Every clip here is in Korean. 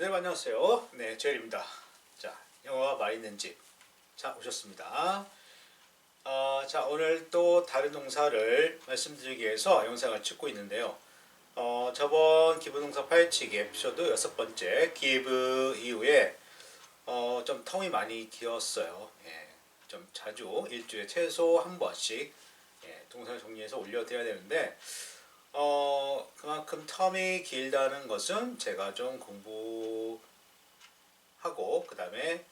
네, 안녕하세요. 네, 제일입니다. 자, 영어가 말 있는 집. 자, 오셨습니다. 어, 자, 오늘 또 다른 동사를 말씀드리기 위해서 영상을 찍고 있는데요. 어, 저번 기부동사 파헤치기 에피소드 여섯 번째 give 이후에 어, 좀 텀이 많이 길었어요. 예, 좀 자주 일주일에 최소 한 번씩 예, 동사를 정리해서 올려드려야 되는데 어, 그만큼 텀이 길다는 것은 제가 좀 공부하고 그 다음에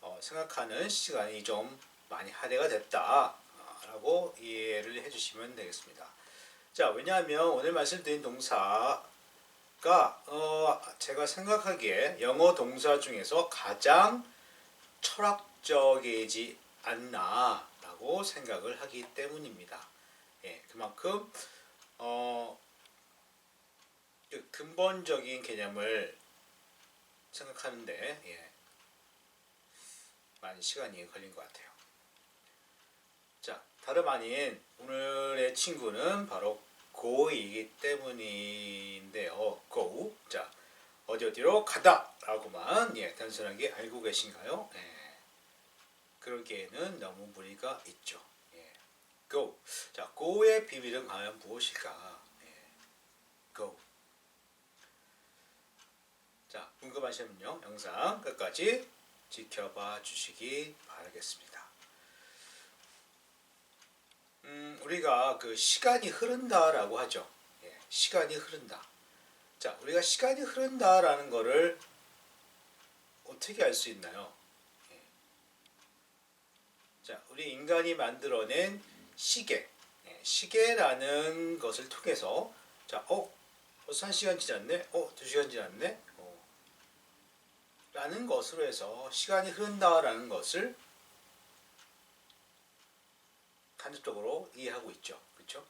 어, 생각하는 시간이 좀 많이 할애가 됐다라고 이해를 해주시면 되겠습니다. 자, 왜냐하면 오늘 말씀드린 동사가 어, 제가 생각하기에 영어 동사 중에서 가장 철학적이지 않나라고 생각을 하기 때문입니다. 예, 그만큼 어, 그 근본적인 개념을 생각하는데 예, 많은 시간이 걸린 것 같아요. 자, 다름 아닌 오늘의 친구는 바로 go이기 때문인데요. go. 자, 어디 어디로 가다 라고만 예, 단순하게 알고 계신가요? 예, 그러기에는 너무 무리가 있죠. 예, go. 자, go의 비밀은 과연 무엇일까? 예, go. 자, 궁금하시면요. 영상 끝까지 지켜봐 주시기 바라겠습니다. 음, 우리가 그 시간이 흐른다라고 하죠. 예, 시간이 흐른다. 자, 우리가 시간이 흐른다라는 거를 어떻게 알 수 있나요? 예. 자, 우리 인간이 만들어낸 시계, 예, 시계라는 것을 통해서 자, 어, 벌써 한 시간 지났네, 어, 두 시간 지났네, 어, 라는 것으로 해서 시간이 흐른다라는 것을 간접적으로 이해하고 있죠. 그렇죠?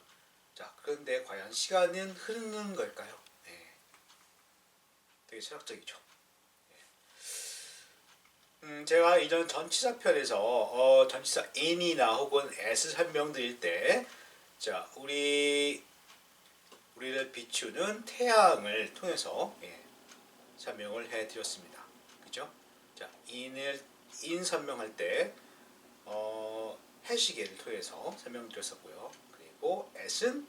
자, 그런데 과연 시간은 흐르는 걸까요? 네. 되게 철학적이죠. 네. 음, 제가 이전 전치사 편에서 어, 전치사 in이나 혹은 as 설명드릴 때, 자, 우리 우리를 비추는 태양을 통해서 예, 설명을 해드렸습니다. 자, in을 in 설명할 때 어, 해시계를 통해서 설명드렸었고요. 그리고 S는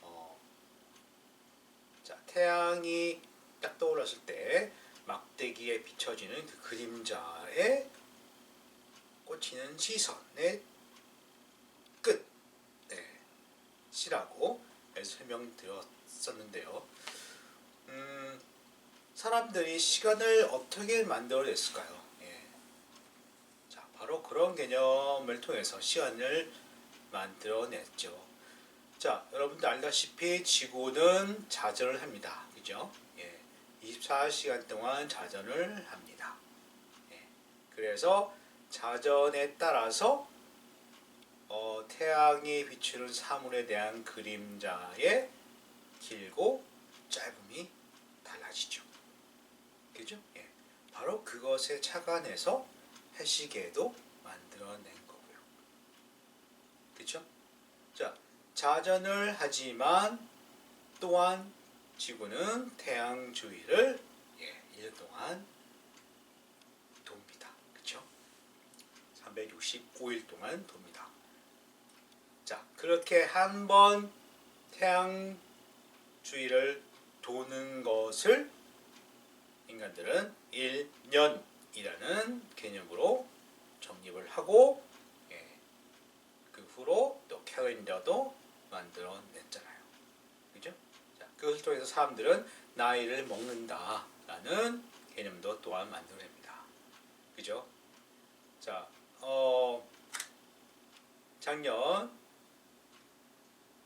어, 자, 태양이 딱 떠올랐을 때 막대기에 비춰지는 그 그림자에 꽂히는 시선의 끝, 네, 해서 설명드렸었는데요. 음, 사람들이 시간을 어떻게 만들어냈을까요? 예. 자, 바로 그런 개념을 통해서 시간을 만들어냈죠. 자, 여러분들 알다시피 지구는 자전을 합니다. 그죠? 예. 24시간 동안 자전을 합니다. 예. 그래서 자전에 따라서 어, 태양이 비추는 사물에 대한 그림자의 길고 짧음이 달라지죠. 그죠? 예. 바로 그것에 착안해서 해시계도 만들어낸 거고요. 그렇죠? 자, 자전을 하지만 또한 지구는 태양 주위를 예, 1년 동안 돕니다. 그렇죠? 365일 동안 돕니다. 자, 그렇게 한 번 태양 주위를 도는 것을 인간들은 1년이라는 개념으로 정립을 하고 예, 그 후로 또 캘린더도 만들어냈잖아요. 그죠? 자, 그것을 통해서 사람들은 나이를 먹는다라는 개념도 또한 만들어냅니다. 그죠? 자, 어, 작년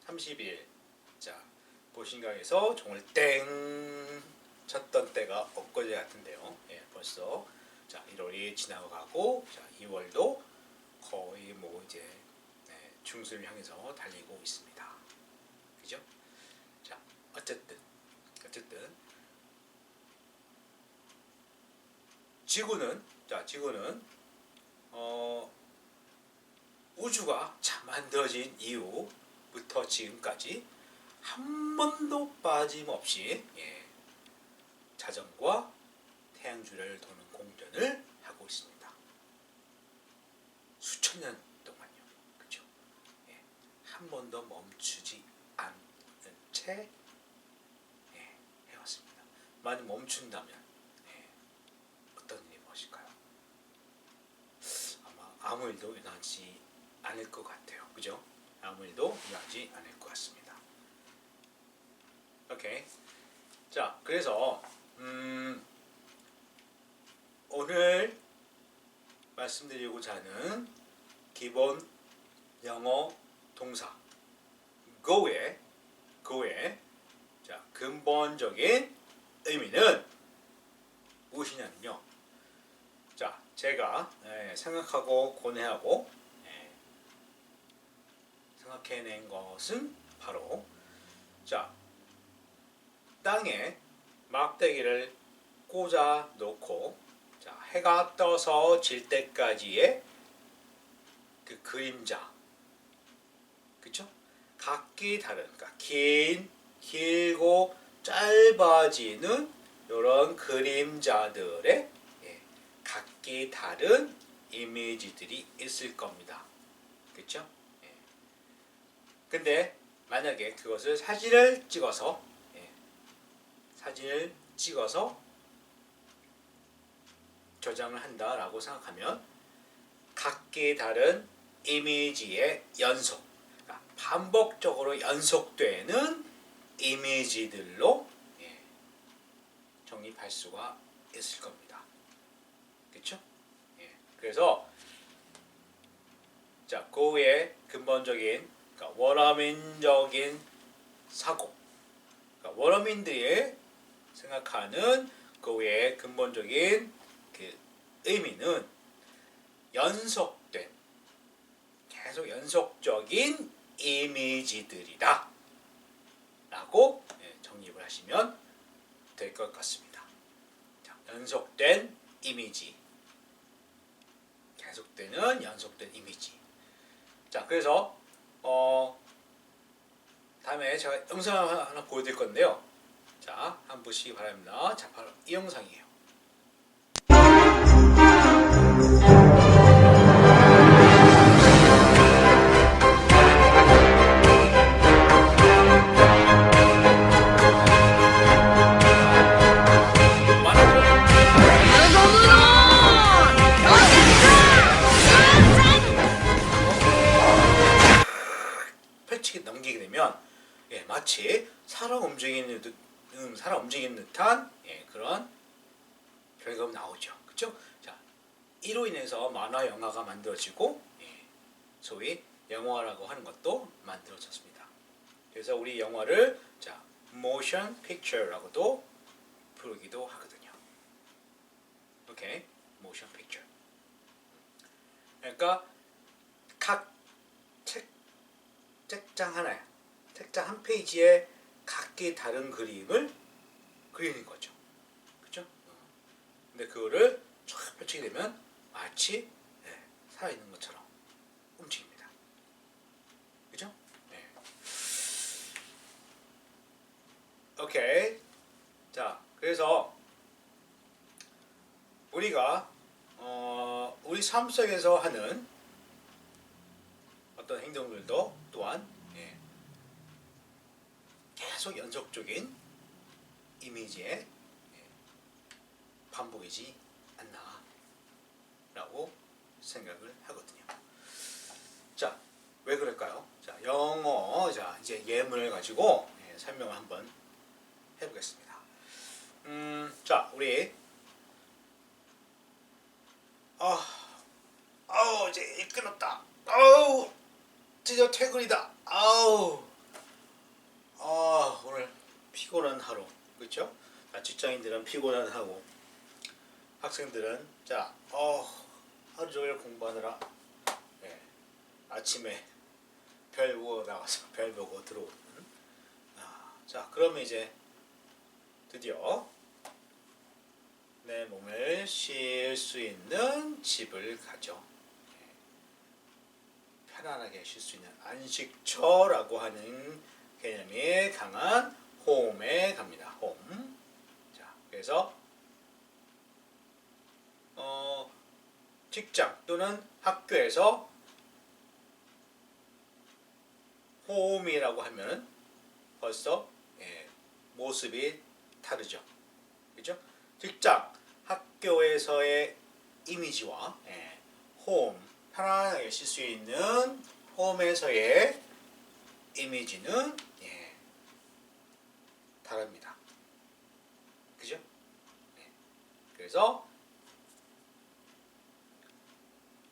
30일 자 보신강에서 종을 땡 쳤던 때가 엊그제 같은데요. 예, 벌써 자 1월이 지나고 가고 자 2월도 거의 뭐 이제 네, 중순을 향해서 달리고 있습니다. 그죠? 자 어쨌든 어쨌든 지구는 자 지구는 어 우주가 참 만들어진 이후부터 지금까지 한 번도 빠짐없이 예, 자전과 태양주를 도는 공전을 하고 있습니다. 수천 년 동안요. 그죠? 예, 한 번도 멈추지 않은 채 예, 해왔습니다. 만약 멈춘다면 예, 어떤 일이 무엇일까요? 아마 아무 일도 일어나지 않을 것 같아요. 그죠? 아무 일도 일어나지 않을 것 같습니다. 오케이. 자, 그래서 음, 오늘 말씀드리고자 하는 기본 영어 동사 go의 go의 자 근본적인 의미는 무엇이냐면요. 자, 제가 예, 생각하고 고뇌하고 예, 생각해낸 것은 바로 자 땅에 막대기를 꽂아 놓고 자, 해가 떠서 질 때까지의 그 그림자 그쵸? 각기 다른 그러니까 긴 길고 짧아지는 이런 그림자들의 예, 각기 다른 이미지들이 있을 겁니다. 그쵸? 예. 근데 만약에 그것을 사진을 찍어서 예, 사진을 찍어서 저장을 한다라고 생각하면 각기 다른 이미지의 연속, 그러니까 반복적으로 연속되는 이미지들로 예, 정립할 수가 있을 겁니다. 그렇죠? 예, 그래서 자, 고의 근본적인 그러니까 원어민적인 사고, 그러니까 원어민들이 생각하는 고의 근본적인 그 의미는 연속된 계속 연속적인 이미지들이다. 라고 예, 정립을 하시면 될 것 같습니다. 자, 연속된 이미지. 계속되는 연속된 이미지. 자 그래서 어 다음에 제가 영상 하나 보여드릴 건데요 자 한번 보시기 바랍니다 자 바로 이 영상이에요. 음, 사람 움직이는 듯한 예, 그런 결과가 나오죠. 그렇죠? 자, 이로 인해서 만화 영화가 만들어지고 예, 소위 영화라고 하는 것도 만들어졌습니다. 그래서 우리 영화를 자, motion picture라고도 부르기도 하거든요. 오케이, motion. 그러니까 각 책, 책장 하나에 책장 한 페이지에 각기 다른 그림을 그리는 거죠. 그죠? 근데 그거를 쫙 펼치게 되면 마치 예, 살아있는 것처럼 움직입니다. 그죠? 네. 오케이. 자, 그래서 우리가 어, 우리 삶 속에서 하는 어떤 행동들도 또한 예, 계속 연속적인 이미지의 예, 반복이지 않나 라고 생각을 하거든요. 자, 왜 그럴까요? 자, 영어 자 이제 예문을 가지고 예, 설명을 한번 해보겠습니다. 음, 자, 우리 아, 아우 이제 일 끊었다. 아우 드디어 퇴근이다. 아우 아 오늘 피곤한 하루 그렇죠? 자, 직장인들은 피곤한 하루 학생들은 자 어, 하루 종일 공부하느라 예, 아침에 별 보고 나가서 별 보고 들어오는 아, 자 그러면 이제 드디어 내 몸을 쉴 수 있는 집을 가죠. 예. 편안하게 쉴 수 있는 안식처라고 하는 개념이 강한 홈에 갑니다. 홈. 자, 그래서 직장 또는 학교에서 홈이라고 하면 벌써 예, 모습이 다르죠. 그죠? 직장, 학교에서의 이미지와 예, 홈, 편안하게 쓸수 있는 홈에서의 이미지는 예, 다릅니다. 그죠? 네. 그래서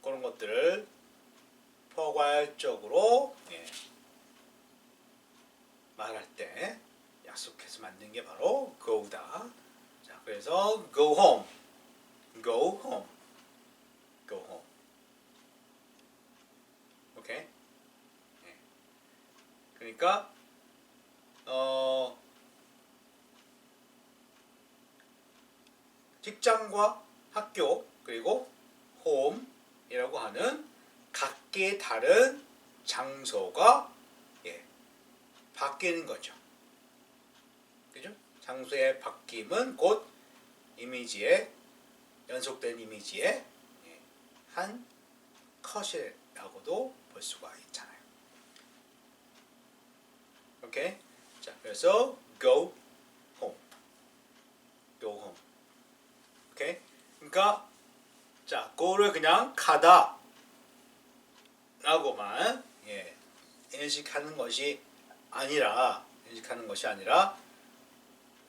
그런 것들을 포괄적으로 예, 말할 때 약속해서 만든 게 바로 go다. 자, 그래서 go home, go home, go home. 오케이. 예. 그러니까 어 직장과 학교 그리고 홈이라고 하는 각기 다른 장소가 예, 바뀌는 거죠. 그죠? 장소의 바뀜은 곧 이미지의 연속된 이미지의 예, 한 컷이라고도 볼 수가 있잖아요. 오케이? 자, 그래서 go home. go home. 오케이? 그러니까 자, go를 그냥 가다 라고만 예, 인식하는 것이 아니라 인식하는 것이 아니라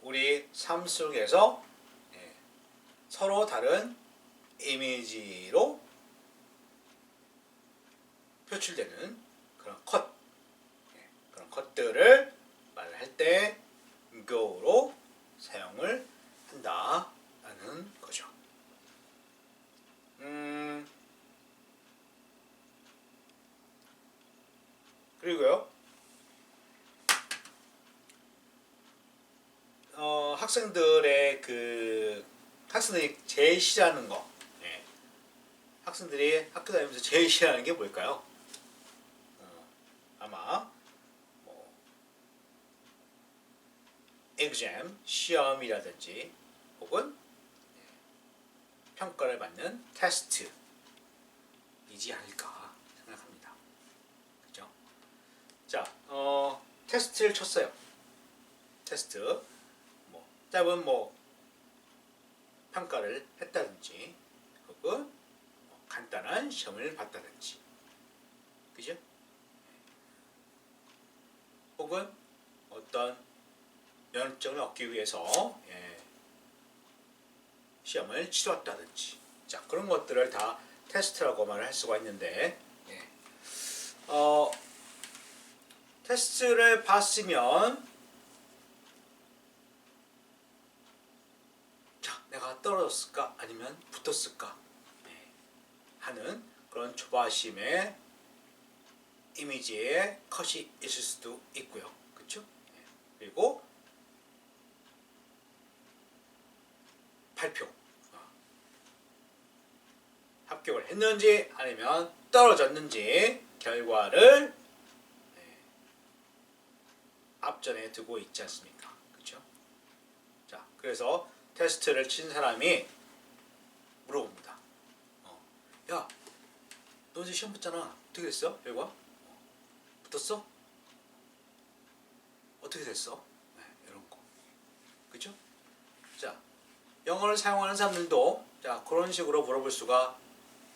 우리 삶 속에서 예, 서로 다른 이미지로 표출되는 그런 컷 예, 그런 컷들을 할 때 go로 사용을 한다라는 거죠. 음, 그리고요. 어, 학생들의 그 학생들이 제일 싫어하는 거. 예. 학생들이 학교 다니면서 제일 싫어하는 게 뭘까요? 어, 아마 뭐 exam 시험이라든지 혹은 예, 평가를 받는 테스트이지 않을까 생각합니다. 그죠? 자, 어, 테스트를 쳤어요. 테스트. 뭐, 짧은 뭐, 평가를 했다든지, 혹은 뭐 간단한 시험을 봤다든지. 그죠? 혹은 어떤 면허증을 얻기 위해서, 예, 시험을 치렀다든지. 자, 그런 것들을 다 테스트라고 말을 할 수가 있는데, 예. 어, 테스트를 봤으면 자 내가 떨어졌을까? 아니면 붙었을까? 네, 하는 그런 조바심의 이미지의 컷이 있을 수도 있고요. 그렇죠 그리고 발표. 어, 합격을 했는지 아니면 떨어졌는지 결과를 앞전에 두고 있지 않습니까? 그렇죠? 자, 그래서 테스트를 친 사람이 물어봅니다. 어, 야, 너 이제 시험 봤잖아. 어떻게 됐어? 결과? 어, 붙었어? 어떻게 됐어? 네, 이런 거. 그렇죠? 자, 영어를 사용하는 사람들도 자 그런 식으로 물어볼 수가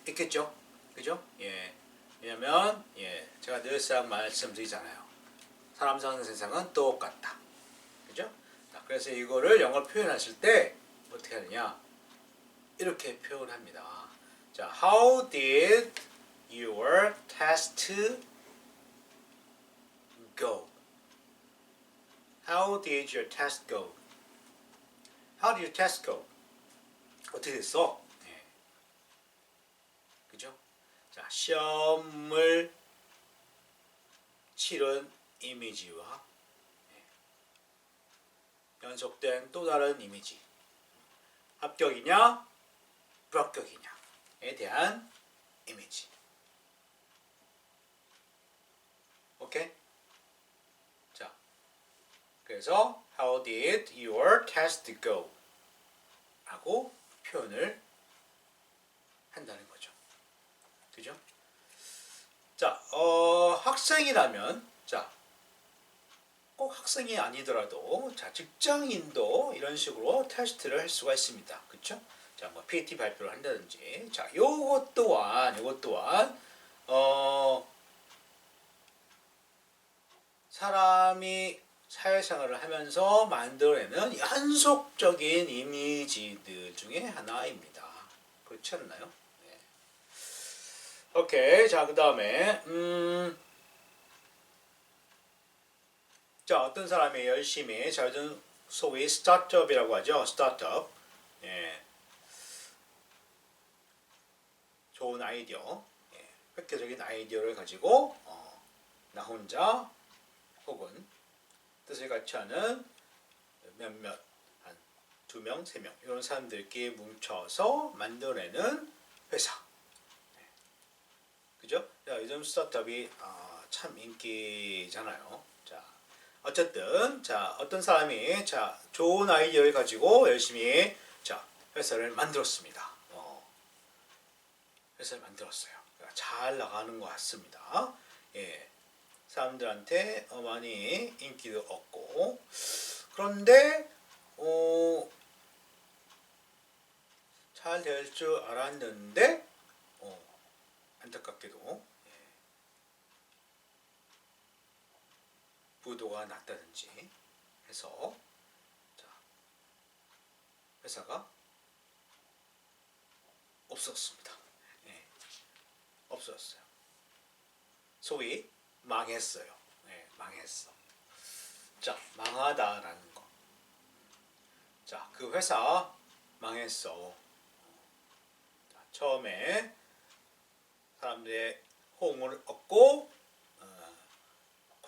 있겠죠. 그죠? 예. 왜냐면 예, 제가 늘상 말씀드리잖아요. 사람 사는 세상은 똑같다. 그래서 이거를 영어로 표현하실 때 어떻게 하느냐? 이렇게 표현합니다. 자, how did your test go? How did your test go? How did your test go? 어떻게 됐어? 네. 그죠? 자, 시험을 치른 이미지와 예, 연속된 또 다른 이미지. 합격이냐 불합격이냐에 대한 이미지. 오케이? 자 그래서 how did your test go? 라고 표현을 한다는 거죠. 그죠? 자, 어, 학생이라면 자, 꼭 학생이 아니더라도 자, 직장인도 이런 식으로 테스트를 할 수가 있습니다. 그렇죠? 자, 뭐 PAT 발표를 한다든지 자, 요것 또한 요것 또한 어 사람이 사회생활을 하면서 만들어내는 연속적인 이미지들 중에 하나입니다. 그렇지 않나요? 네. 오케이. 자, 그 다음에, 음, 자, 어떤 사람이 열심히, 자, 요즘 소위 스타트업이라고 하죠. 스타트업. 예. 좋은 아이디어, 예. 획기적인 아이디어를 가지고, 어, 나 혼자 혹은 뜻을 같이 하는 몇몇 한 두 명, 세 명 이런 사람들끼리 뭉쳐서 만들어내는 회사. 네. 그죠? 자, 요즘 스타트업이 아, 참 인기잖아요. 자, 어쨌든 자 어떤 사람이 자 좋은 아이디어를 가지고 열심히 자 회사를 만들었습니다. 어, 회사를 만들었어요. 그러니까 잘 나가는 것 같습니다. 예. 사람들한테 어, 많이 인기도 얻고 그런데 어, 잘 될 줄 알았는데 어, 안타깝게도 부도가 났다든지 해서 자, 회사가 없었습니다. 예, 없었어요. 소위 망했어요. 네, 망했어. 자, 망하다라는 거. 자, 그 회사 망했어. 자, 처음에 사람들의 호응을 얻고 어,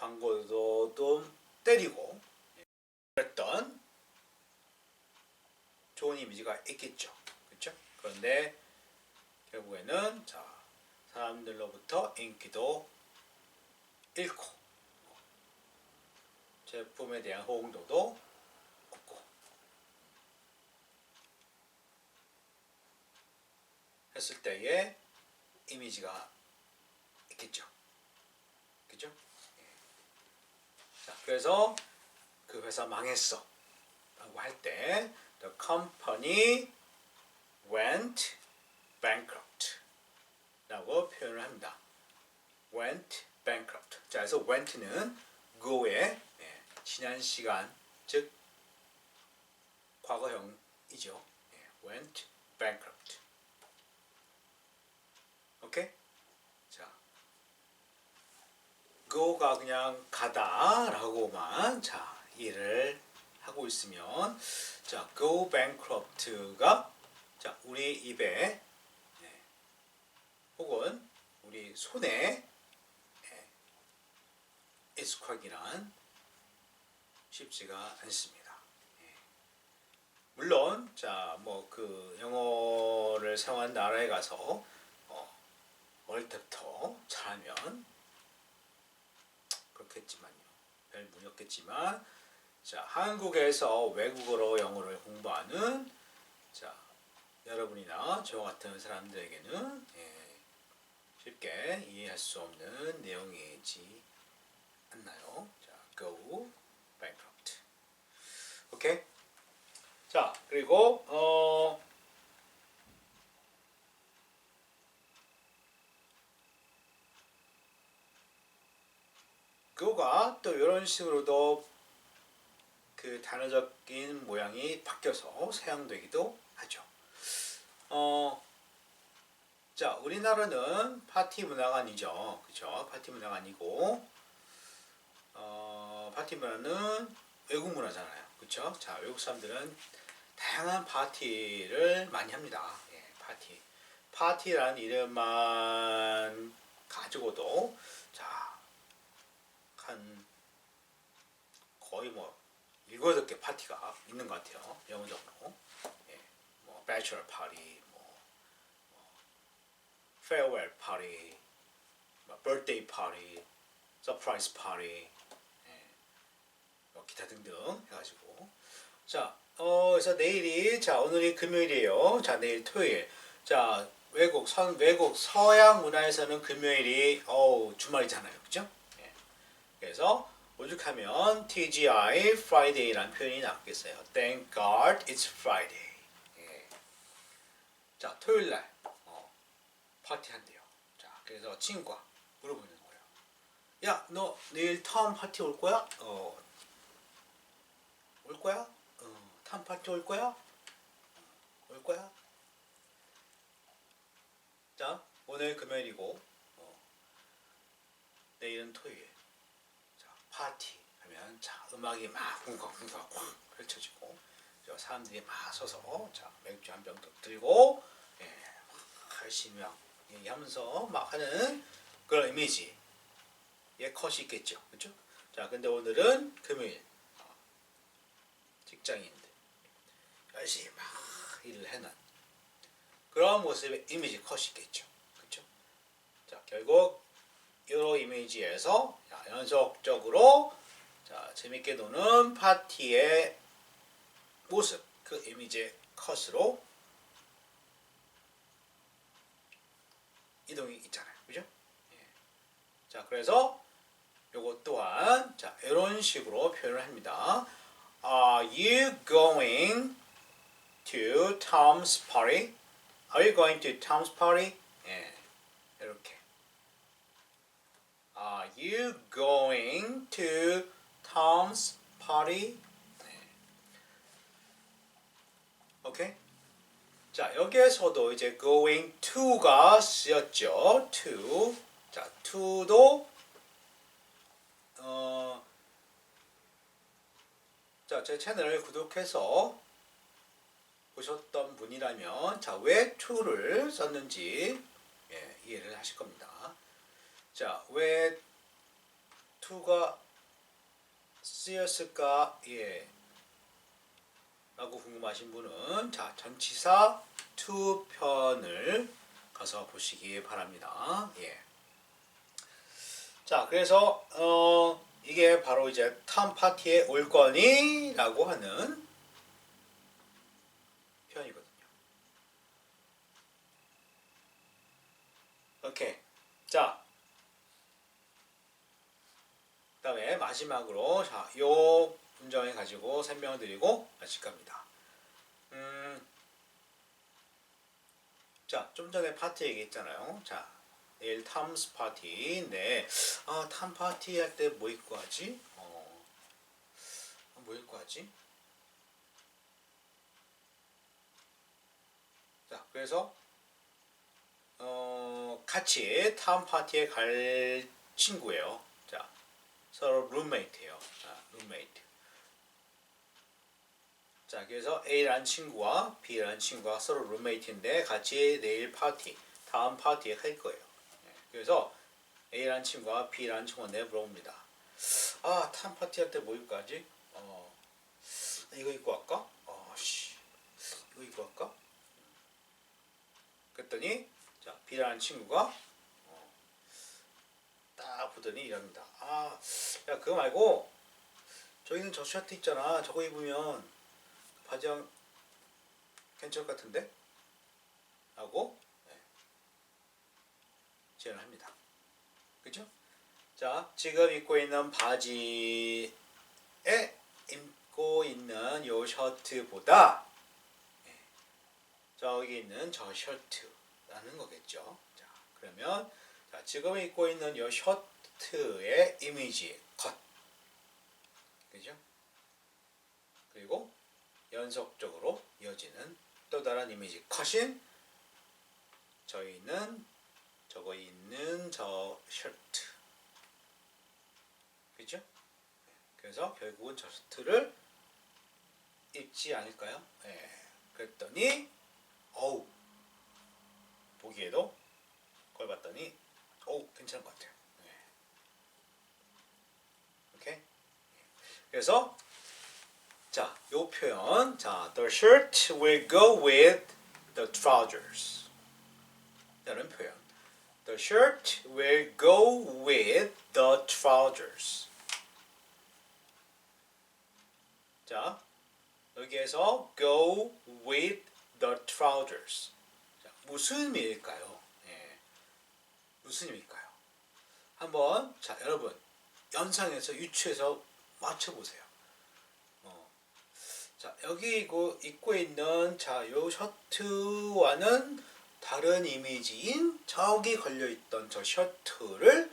광고도 좀 때리고 예, 그랬던 좋은 이미지가 있겠죠. 그렇죠? 그런데 결국에는 자 사람들로부터 인기도 잃고 제품에 대한 호응도도 없고 했을 때의 이미지가 있겠죠. 그죠? 예. 자, 그래서 그 회사 망했어. 라고 할 때 the company went bankrupt 라고 표현을 합니다. went bankrupt. 자, 그래서 went는 go의 예, 지난 시간, 즉 과거형이죠. 예, went bankrupt. 오케이? 자, go가 그냥 가다라고만 자 이해를 하고 있으면 자 go bankrupt가 자 우리 입에 예, 혹은 우리 손에 익숙하기란 쉽지가 않습니다. 예. 물론 자뭐 그 영어를 사용한 나라에 가서 어, 어릴 때부터 잘하면 그렇겠지만요. 별 없겠지만 자 한국에서 외국어로 영어를 공부하는 자 여러분이나 저와 같은 사람들에게는 예, 쉽게 이해할 수 없는 내용이지 않나요? 자, go bankrupt. 오케이. 자, 그리고 어 go가 또 이런 식으로도 그 단어적인 모양이 바뀌어서 사용되기도 하죠. 어, 자, 우리나라는 파티 문화가 아니죠. 그죠? 파티 문화가 아니고, 어, 파티 문화는 외국 문화잖아요. 그렇죠? 자, 외국 사람들은 다양한 파티를 많이 합니다. 예, 파티. 파티라는 이름만 가지고도 자, 한 거의 뭐 일곱 개 파티가 있는 것 같아요. 영어적으로. 예, 뭐 배추럴 파티, 뭐, 뭐 페어웰 파티, 뭐 birthday 파티, 서프라이즈 파티, 뭐 기타 등등 해가지고 자, 어, 그래서 내일이 자 오늘이 금요일이에요. 자 내일 토요일. 자 외국 선 외국 서양 문화에서는 금요일이 어우 주말이잖아요, 그죠? 예. 그래서 오죽하면 TGI Friday라는 표현이 나왔겠어요. Thank God it's Friday. 예. 자 토요일 날 어, 파티 한대요. 자 그래서 친구가 물어보는 거예요. 야 너 내일 탐 파티 올 거야? 어, 올 거야? 어, 탐 파티 올 거야? 어, 올 거야? 자 오늘 금요일이고 어, 내일은 토요일. 자 파티 하면 자 음악이 막 쿵쾅쿵쾅 쾅 펼쳐지고 저 사람들이 막 서서 자 맥주 한 병 들고 예, 막 열심히 막 얘기하면서 막 하는 그런 이미지. 예 컷이 있겠죠. 그렇죠? 자 근데 오늘은 금요일. 어, 직장인들. 열심히 막 일을 해는 그런 모습의 이미지 컷이 있겠죠. 그렇죠? 자 결국 이런 이미지에서 자, 연속적으로 자, 재밌게 노는 파티의 모습 그 이미지 컷으로 이동이 있잖아요. 그죠? 예. 자, 그래서 요것 또한 자, 이런 식으로 표현을 합니다. Are you going to Tom's party? Are you going to Tom's party? 예. 이렇게. Are you going to Tom's party? 네. 오케이. 자, 여기에서도 이제 going to가 쓰였죠. to. 자, to도 어 자, 제 채널을 구독해서 보셨던 분이라면 자, 왜 to를 썼는지 예, 이해를 하실 겁니다. 자, 왜 to가 쓰였을까? 예. 라고 궁금하신 분은 자, 전치사 to 편을 가서 보시기 바랍니다. 예. 자, 그래서 어 이게 바로 이제 탐 파티에 올 거니라고 하는 표현이거든요. 오케이. 자, 그 다음에 마지막으로 자, 요 문장을 가지고 설명을 드리고 마칠 겁니다. 음, 자, 좀 전에 파티 얘기했잖아요. 자, 내일 탐스 파티인데, 아, 탐 파티 할 때 뭐 입고 하지? 어, 뭐 입고 하지? 자, 그래서 어, 같이 탐 파티에 갈 친구예요. 자, 서로 룸메이트예요. 자, 룸메이트. 자, 그래서 A라는 친구와 B라는 친구가 서로 룸메이트인데 같이 내일 파티, 다음 파티에 갈 거예요. 네, 그래서 A라는 친구와 B라는 친구한테 물어봅니다. 아, 탐 파티 할 때 뭐 입고 하지? 어, 이거 입고 할까? 어, 씨, 이거 입고 할까? 그랬더니 자, B라는 친구가 어, 딱 보더니 이럽니다. 아, 야 그거 말고 저기는 저 셔츠 있잖아. 저거 입으면 바지랑 괜찮을 것 같은데? 하고 네, 제안을 합니다. 그죠? 자, 지금 입고 있는 바지에 입고 있는 요 셔츠보다 네, 저기 있는 저 셔츠라는 거겠죠. 자, 그러면 자, 지금 입고 있는 이 셔츠의 이미지 컷. 그죠? 그리고 연속적으로 이어지는 또 다른 이미지 컷인 저희는 저거 있는 저 셔츠. 그죠? 그래서 결국은 저 셔츠를 입지 않을까요? 예. 그랬더니 어우 보기에도 그걸 봤더니 오 괜찮은 것 같아요. 네. 오케이. 그래서 자, 요 표현 자, the shirt will go with the trousers. 라는 표현. The shirt will go with the trousers. 자, 여기에서 go with the trousers. 자, 무슨 의미일까요? 예. 무슨 의미일까요? 한번 자 여러분 연상해서 유추해서 맞춰보세요. 어. 자 여기 이거 입고 있는 자요 셔츠와는 다른 이미지인 저기 걸려 있던 저 셔츠를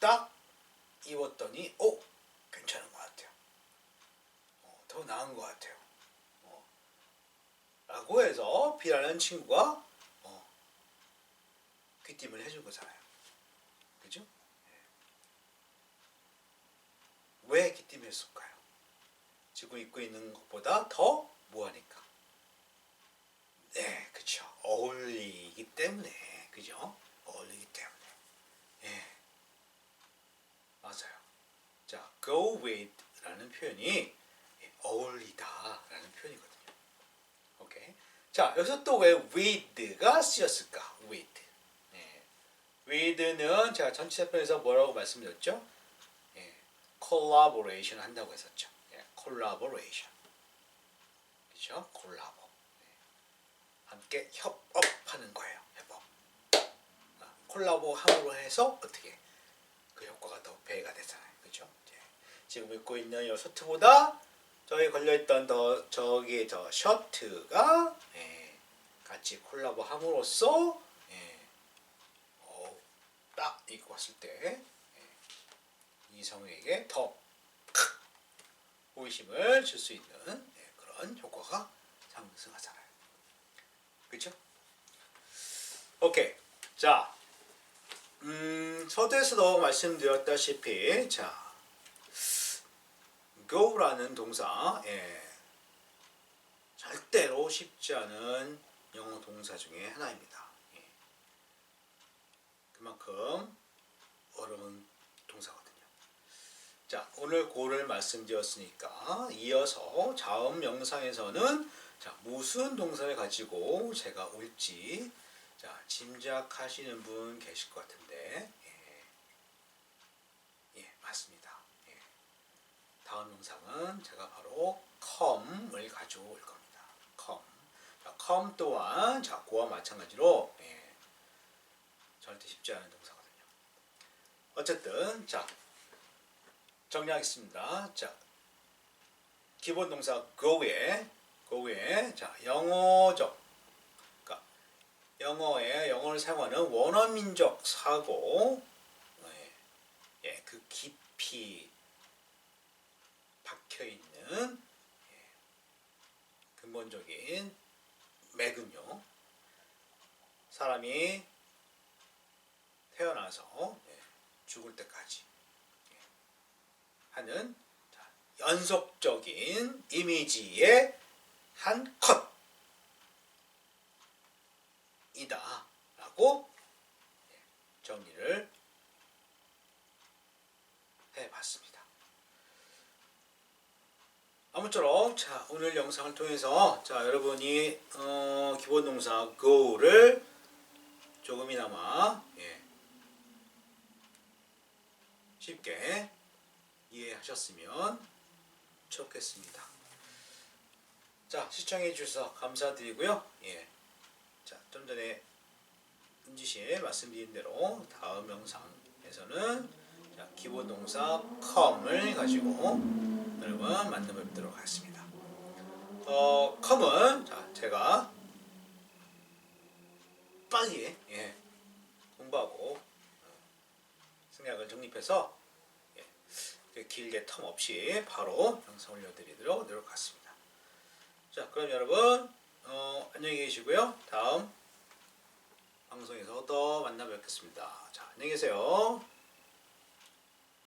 딱 입었더니 오 괜찮은 것 같아요. 어, 더 나은 것 같아요. 어. 라고 해서 B라는 친구가 어, 귀띔을 해준 거잖아요. 그죠? 예. 왜 귀띔했을까요? 지금 입고 있는 것보다 더 뭐하니까? 네, 그쵸. 어울리기 때문에, 그죠? 어울리기 때문에. 예. 맞아요. 자, go with라는 표현이 예, 어울리다라는 표현이거든요. 오케이. 자, 여기서 또 왜 with가 쓰였을까? with. 예. with는 제가 전체 편에서 뭐라고 말씀드렸죠? 예. collaboration 한다고 했었죠. 예. collaboration. 그죠? 콜라보. 예. 함께 협업하는 거예요. 협업. 아, 콜라보 함으로 해서 어떻게 그 효과가 더 배가 되잖아요. 그죠? 예. 지금 입고 있는 이 셔츠보다 저기 걸려있던 더 저기 저 셔츠가 예, 같이 콜라보 함으로써 예, 어, 딱 입고 왔을 때 예, 이성에게 더 호기심을 줄 수 있는 예, 그런 효과가 상승하잖아요. 그렇죠? 오케이. 자, 음, 서두에서도 말씀드렸다시피 자, go라는 동사, 예, 절대로 쉽지 않은 영어 동사 중에 하나입니다. 예. 그만큼 어려운 동사거든요. 자, 오늘 고를 말씀드렸으니까 이어서 다음 영상에서는 자, 무슨 동사를 가지고 제가 올지 자, 짐작하시는 분 계실 것 같은데 예, 예 맞습니다. 예. 다음 영상은 제가 바로 come을 가지고 올 겁니다. come. 자, come 또한 자, 고와 마찬가지로 쉽지 않은 동사거든요. 어쨌든 자 정리하겠습니다. 자 기본 동사 go에 go에 자 영어적 그러니까 영어에 영어를 사용하는 원어민적 사고 예, 예, 그 깊이 박혀 있는 예, 근본적인 맥은요 사람이 태어나서 예, 죽을 때까지. 예, 하는 자, 연속적인 이미지의 한 컷이다 라고 예, 정리를 해봤습니다. 아무쪼록 자 오늘 영상을 통해서 자 여러분이 어, 기본 동사 go를 조금이나마 예, 쉽게 이해하셨으면 좋겠습니다. 자 시청해 주셔서 감사드리고요. 예, 자 좀 전에 은지 씨 말씀드린 대로 다음 영상에서는 자, 기본 동사 come을 가지고 여러분 만나 뵙도록 하겠습니다. 어, come은 자, 제가 빨리 예, 공부하고 어, 생략을 정립해서 길게 텀 없이 바로 영상 올려드리도록 노력하겠습니다. 자, 그럼 여러분 어, 안녕히 계시고요. 다음 방송에서 또 만나 뵙겠습니다. 자, 안녕히 계세요.